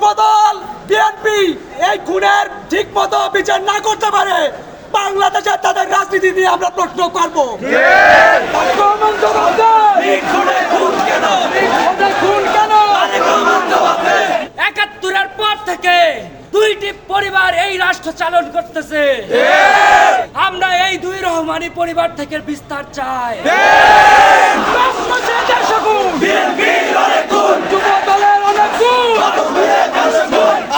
Jubodal BNP এই খুনের ঠিক মতো বিচার না করতে পারে। বাংলাদেশের তাদের রাজনীতি নিয়ে আমরা প্রশ্ন করব। একাত্তরের পর থেকে দুইটি পরিবার এই রাষ্ট্র চালন করতেছে। আমরা এই দুই রহমানি পরিবার থেকে বিস্তার চাই যুবদলের অনেক খুন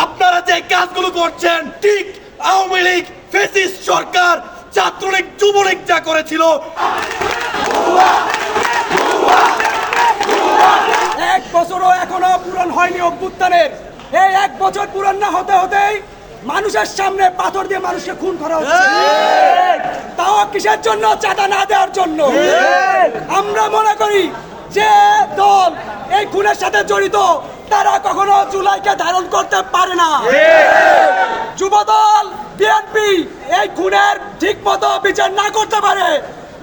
আপনারা যে কাজগুলো করছেন। ঠিক আওয়ামী লীগ, ফেসিস্ট সরকার, ছাত্রলীগ, যুবলীগ যা করেছিল। এক বছরও এখনও পূরণ হয়নি অভ্যুত্থানের। এই এক বছর পূরণ না হতে হতেই মানুষের সামনে পাথর দিয়ে মানুষকে খুন করা হচ্ছে। তাও কিসের জন্য? চাঁদা না দেওয়ার জন্য। আমরা মনে করি যে দল এই খুনের সাথে জড়িত তারা কখনো জুলাইকে ধারণ করতে পারে না। যুবদল, বিএনপি এই খুনের ঠিক মতো বিচার না করতে পারে।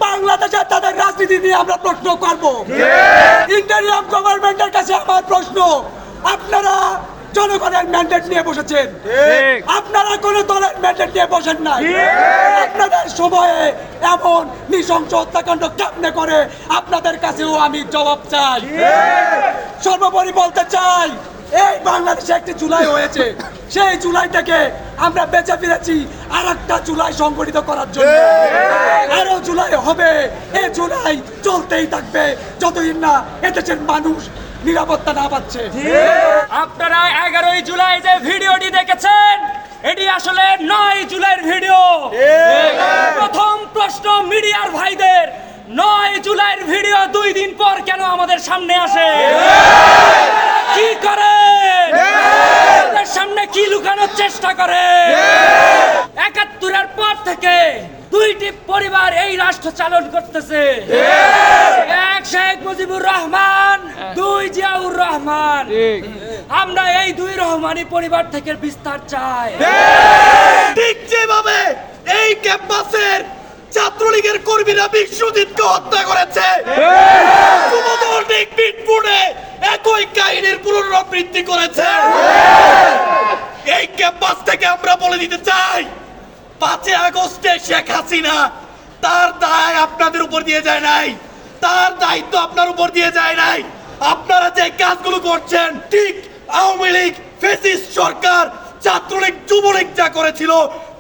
বাংলাদেশের তাদের রাজনীতি নিয়ে আমরা প্রশ্ন করব। ইন্টারিয়াম গভর্নমেন্টের কাছে আমার প্রশ্ন, আপনারা জনগণের ম্যান্ডেট নিয়ে বসেছেন। আপনারা কোন দলের ম্যান্ডেট নিয়ে বসেন নাই। আপনাদের সময়ে এমন নৃশংস হত্যাকাণ্ড কেমনে করে আপনাদের কাছেও আমি জবাব চাই। সর্বোপরি বলতে চাই এই বাংলাদেশে একটি জুলাই হয়েছে। সেই জুলাইটাকে আমরা বেঁচে ফিরেছি আর একটা জুলাই সংগঠিত করার জন্য। আরও জুলাই হবে এই জুলাই চলতেই থাকবে। যতদিন না এদেশের মানুষ নিরাপত্তা না পাচ্ছে। আপনারা এগারোই জুলাই যে ভিডিওটি দেখেছেন এটি আসলে নয় জুলাইয়ের ভিডিও। প্রথম জুলাইয়ের ভিডিও দুই দিন পর কেন আমাদের সামনে আসে? কি করে? সামনে কি লুকানোর চেষ্টা করে? একাত্তরের পর থেকে দুইটি পরিবার এই রাষ্ট্র চালন করতেছে। এক শেখ মুজিবুর রহমান দুই জিয়াউর রহমান। আমরা এই দুই রহমানি পরিবার থেকে বিস্তার চাই। ঠিক যেভাবে এই ক্যাম্পাসের ছাত্রলীগের কর্মীরা বিশ্বজিৎকে হত্যা করেছে। একই কাহিনীর পুনরাবৃত্তি করেছে। এই ক্যাম্পাস থেকে আমরা বলে দিতে চাই, পাঁচই আগস্টে শেখ হাসিনা তার দায় আপনাদের উপর দিয়ে যায় নাই, তার দায়িত্ব আপনার উপর দিয়ে যায় নাই। আপনারা যে কাজগুলো করছেন, ঠিক আওয়ামী লীগ ফেসিস সরকার যুবলীগ যা করেছিল,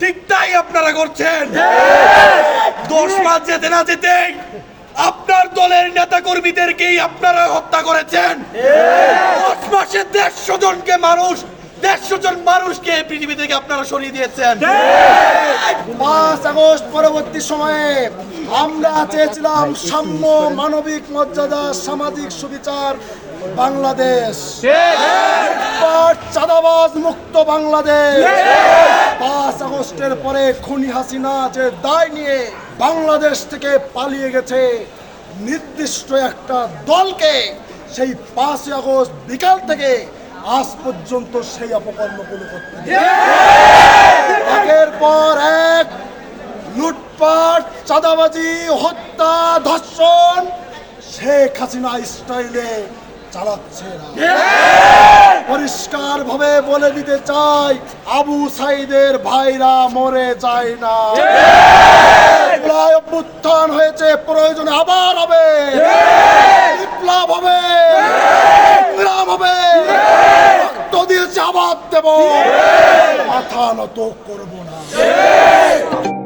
ঠিক তাই আপনারা করছেন। দশ মাস যেতে না যেতেই আপনার দলের নেতা কর্মীদেরকেই আপনারা হত্যা করেছেন। দশ মাসে দেড়শো জনকে মানুষ দেড়শো জন মানুষকে পৃথিবী থেকে আপনারা সরিয়ে দিয়েছেন। পাঁচ আগস্ট পরবর্তী সময়ে আমরা চেয়েছিলাম সাম্য মানবিক মর্যাদা সামাজিক সুবিচার বাংলাদেশ। চাঁদাবাজ মুক্ত বাংলাদেশ। পাঁচ আগস্টের পরে খুনি হাসিনা যে দায় নিয়ে বাংলাদেশ থেকে পালিয়ে গেছে নির্দিষ্ট একটা দলকে সেই পাঁচই আগস্ট বিকাল থেকে আজ পর্যন্ত সেই অপকর্মগুলো করতে। একের পর এক লুটপাট চাঁদাবাজি হত্যা ধর্ষণ শেখ হাসিনা স্টাইলে চালাচ্ছে পরিষ্কার ভাবে বলে দিতে চাই আবু সাইদের ভাইরা মরে যায় না। অভ্যুত্থান হয়েছে প্রয়োজনে আবার হবে বিপ্লব হবে সংগ্রাম হবে রক্ত আবার দেব মাথা নত করব না।